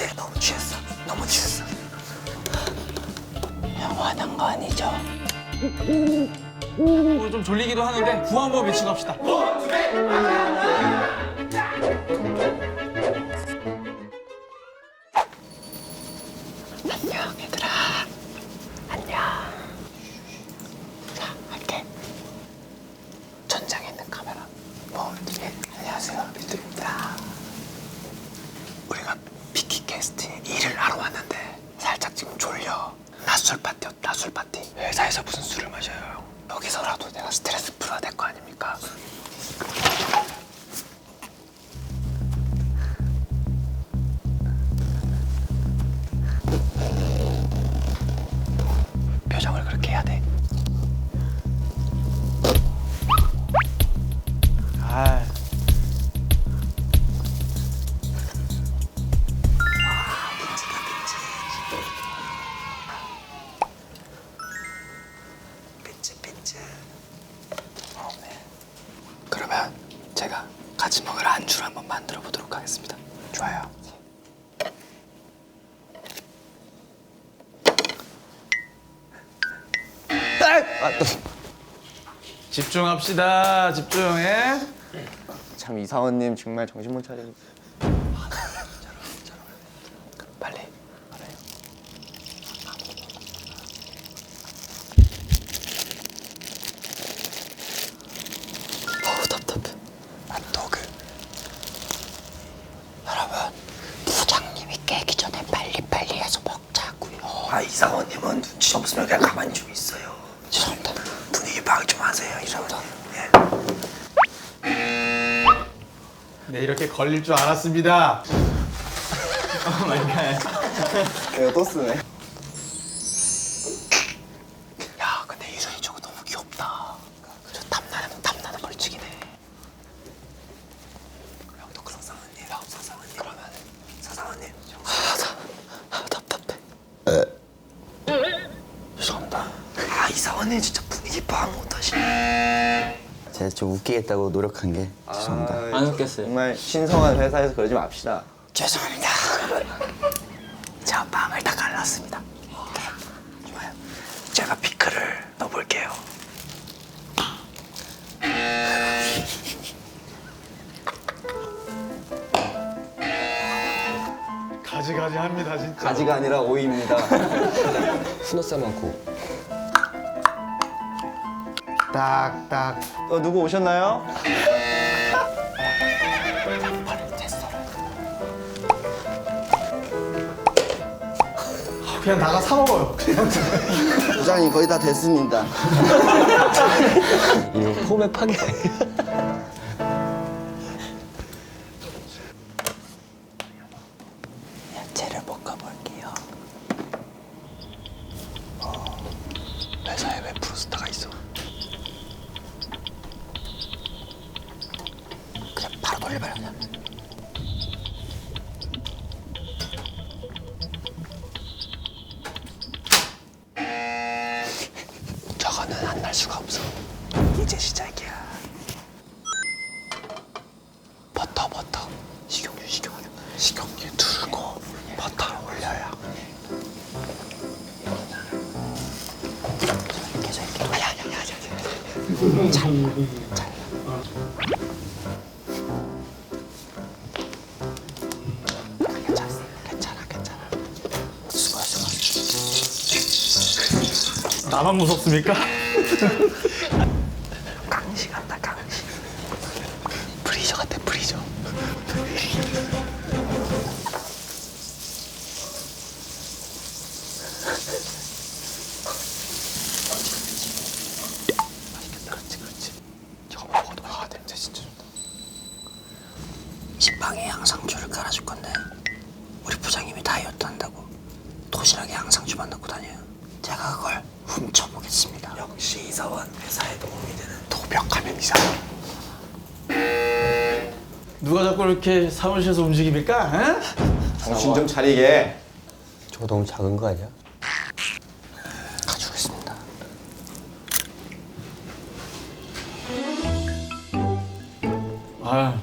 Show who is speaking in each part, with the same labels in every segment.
Speaker 1: 네, 너무 취했어. 너무 취했어. 형 화난 거 아니죠?
Speaker 2: 오늘 좀 졸리기도 하는데 구호 한번 외치고 합시다.
Speaker 1: 안녕 얘들아. 안녕. 자 할게. 전장에 있는 카메라. 뭐 예, 안녕하세요 빌드입니다. 우리가 비키 캐스트에 일을 하러 왔는데 살짝 지금 졸려. 낮술 파티였 낮술 파티. 회사에서 무슨 술을 마셔요? 여기서라도 내가 스트레스 풀어야 될 거 아닙니까? 표정을 그렇게 해야 돼. 좋아요.
Speaker 2: 집중합시다. 집중해.
Speaker 3: 참 이사원님 정말 정신 못 차리고
Speaker 1: 빨리. 어우 답답해. 핫도그. 여러분 부장님이 깨기 전에 빨리빨리 해서 먹자고요. 아 눈치 없으면 그냥 가만히 좀 있어요. 죄송합니다. 분위기 파악 좀 하세요 이사원님. 예.
Speaker 2: 네, 이렇게 걸릴 줄 알았습니다.
Speaker 3: 내가 또 쓰네
Speaker 1: 야 근데 이선이 저거 너무 귀엽다. 저 탐나는 탐나는 벌칙이네. 형도 그런 사장님. 형 사장님. 그러면 사장님. 아, 나, 아 답답해. 죄송합니다. 아 이사원님 진짜 분위기 파악 못하시네.
Speaker 4: 좀 웃기겠다고 노력한 게 죄송합니다.
Speaker 3: 안 웃겼어요 정말 신성한 회사에서 그러지 맙시다
Speaker 1: 죄송합니다. 제가 빵을 다 갈랐습니다. 네, 좋아요. 제가 피클을 넣어볼게요.
Speaker 2: 가지가지 합니다, 진짜.
Speaker 3: 가지가 아니라 오이입니다
Speaker 4: 순어싸 많고
Speaker 3: 딱딱 어, 누구 오셨나요?
Speaker 2: 그냥 나가 사 먹어요.
Speaker 4: 부장님 거의 다 됐습니다. 이거 폼의 파괴
Speaker 1: 야채를 볶아볼게요. 어, 회사에 왜 브루스타가 있어? 바로 돌려봐요 그냥. 저거는 안 날 수가 없어. 이제 시작이야. 버터 버터 식용유 식용유 식용유 두르고 버터를 올려요 이렇게 아니 아니 아니 아니 잘잘
Speaker 2: 나만 무섭습니까?
Speaker 1: 강시 같다 강시. 브리저 같아 브리저. 맛있겠다. 그렇지 그렇지. 저거 먹어도 아 냄새 진짜 좋다 식빵에 양상추를 깔아줄 건데 우리 부장님이 다이어트 한다고. 도시락에 양상추만 넣고 다녀요. 제가 그걸 훔쳐보겠습니다 역시 이사원 회사에 도움이 되는 도벽하면 이사원
Speaker 2: 누가 자꾸 이렇게 사무실에서 움직입니까? 에?
Speaker 3: 정신 좀 차리게
Speaker 4: 저거 너무 작은 거 아니야?
Speaker 1: 가져오겠습니다
Speaker 2: 아,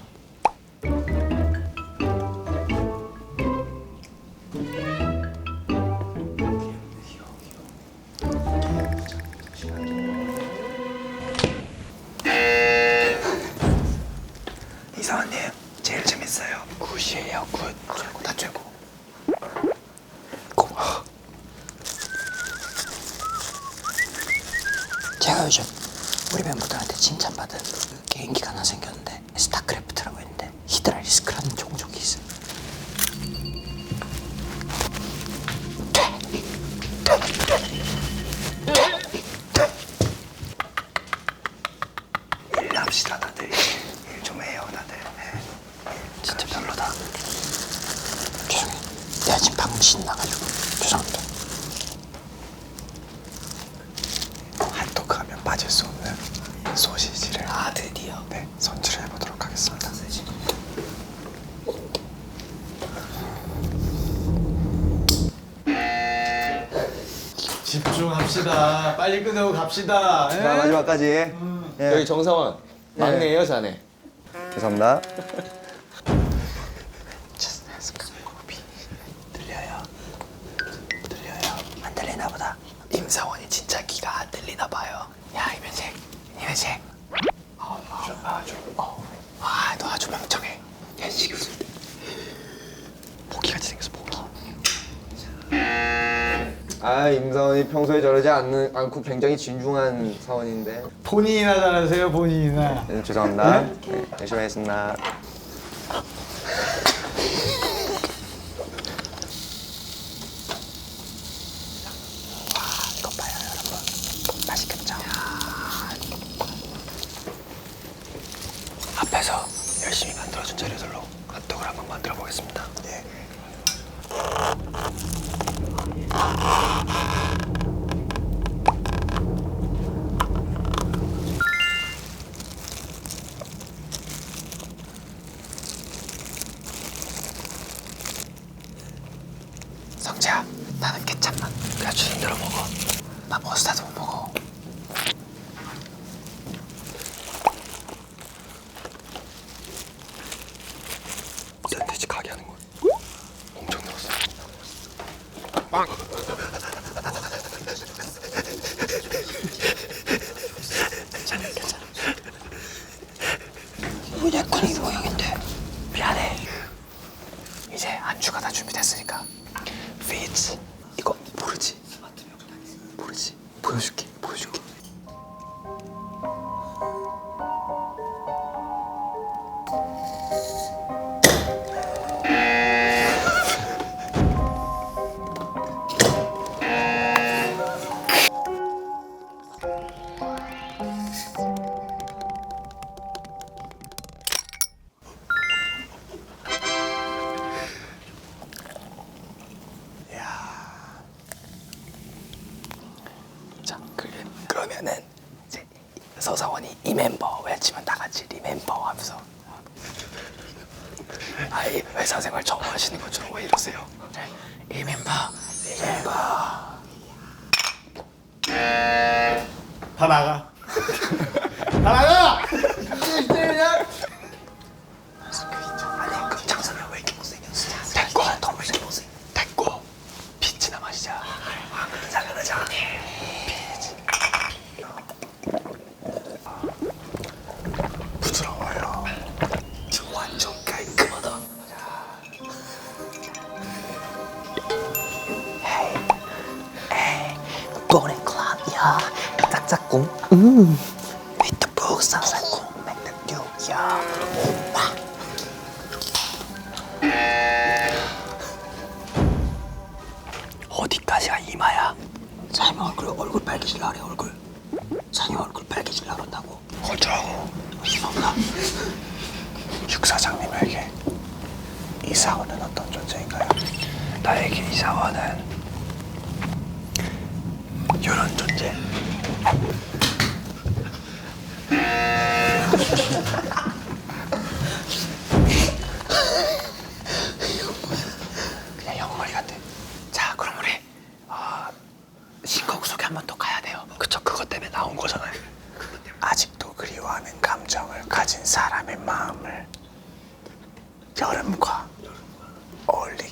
Speaker 5: 개인기가 하나 생겼는데 스타크래프트라고 있는데 히드라 리스크라는 종족이 있어요.
Speaker 1: 일 합시다 다들 일 좀 해요 다들 네. 진짜 별로다
Speaker 5: 죄송해요. 내가 지금 방금 신나가지고 죄송합니다.
Speaker 1: 핫도그 하면 빠질 수 없는 소시지를
Speaker 5: 아 드디어.
Speaker 1: 네 손질해 보도록 하겠습니다
Speaker 2: 집중합시다. 빨리 끝내고 갑시다. 예?
Speaker 3: 자 마지막까지. 예.
Speaker 4: 여기 정사원 막내예요, 자네.
Speaker 1: 들려요 들려요 안 들리나 보다 임사원이 진짜 귀가 안 들리나 봐요 야 이면식 이면식 아
Speaker 3: 임사원이 평소에 저러지 않는 않고 굉장히 진중한 사원인데.
Speaker 2: 본인이나 잘하세요, 본인이나.
Speaker 3: 네, 죄송합니다. 네, 열심히 하겠습니다.
Speaker 1: bonk. 자 그, 그러면은 이제 서사원이 이 멤버 외치면 다 같이 리멤버 하면서 아이 회사 생활 처음 하시는 것처럼 왜 이러세요 네, 이 멤버 이 멤버
Speaker 2: 다 나가. 다 나가!
Speaker 5: 음. 북 쌍쌍꿍. 맥락듀야. 오빠.
Speaker 1: 어디까지가 이마야
Speaker 5: 사장님 얼굴 얼굴 빨개질라 그래 얼굴. 사장님 얼굴 빨개질라 그런다고.
Speaker 1: 어쩌고
Speaker 5: 죄송합니다.
Speaker 1: 육사장님에게 이사원은 어떤 존재인가요? 나에게 이사원은 이런 존재.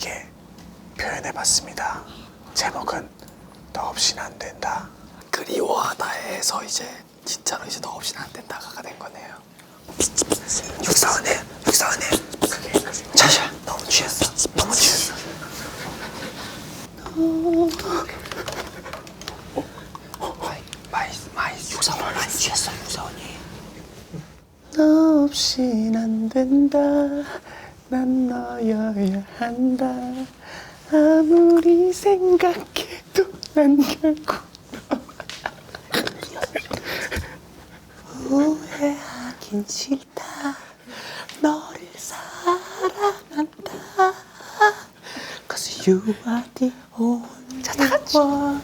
Speaker 1: 다르게 표현해 봤습니다. 제목은 너 없이는 안 된다. 그리워하다에서 이제 진짜로 이제 너 없이는 안 된다가 된 거네요. 육사원에 육사원에 자샤 너무 취했어 너무 취했어. 나 없이는 안 된다. 난 너여야 한다. 아무리 생각해도 난 결국 후회하긴 싫다. 너를 사랑한다. Cause you are the only one.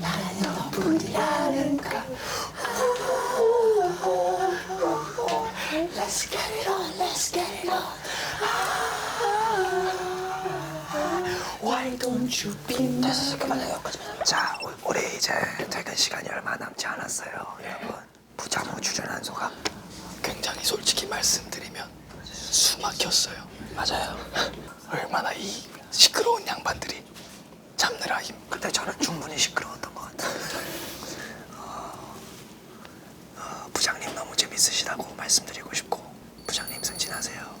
Speaker 1: 나는 너뿐이라는 걸. Let's get it on,
Speaker 5: 됐어 그만해 여기까지
Speaker 1: 자, 우- 우리 이제 퇴근 시간이 얼마 남지 않았어요, 여러분. 부자모 주전한 소감. 굉장히 솔직히 말씀드리면 숨 막혔어요. 맞아요. 얼마나 이 시끄러운 양반들이 잡느라 힘. 근데 저는 충분히 시끄러웠던 것 같아요. 어, 어, 부장님 너무 재밌으시다고 말씀드리고 싶고 부장님 승진하세요.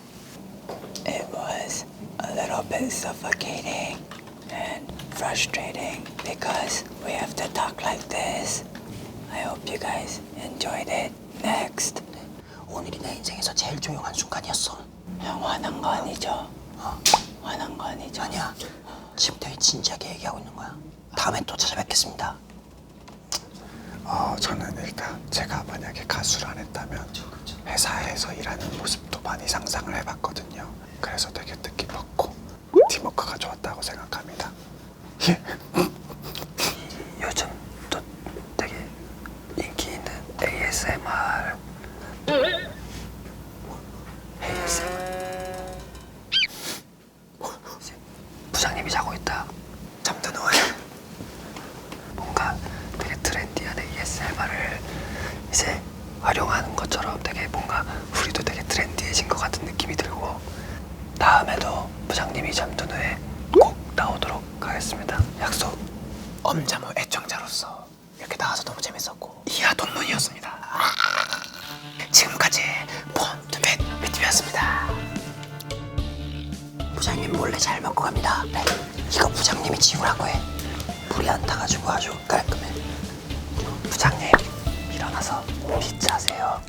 Speaker 5: It was a little bit suffocating and frustrating because we have to talk like this. I hope you guys enjoyed it. Next. 오늘이 내 인생에서 제일 조용한 순간이었어. 형 화난 거 아니죠? 어? 화난 거 아니죠? 아니야. 지금 되게 진지하게 얘기하고 있는 거야. 다음에 또 찾아뵙겠습니다.
Speaker 1: 어, 저는 일단 제가 만약에 가수를 안 했다면 회사에서 일하는 모습도 많이 상상을 해봤거든요. 그래서 되게 뜻깊었고 팀워크가 좋았다고 생각합니다. 예. 잠든 후에 꼭 나오도록 하겠습니다. 약속. 엄자모 애청자로서 이렇게 나와서 너무 재밌었고 이하 돈문이었습니다. 지금까지 폰트맨 미티비였습니다.
Speaker 5: 부장님 몰래 잘 먹고 갑니다. 네. 이거 부장님이 지우라고 해. 불이 안 타가지고 아주 깔끔해.
Speaker 1: 부장님 일어나서 피자세요.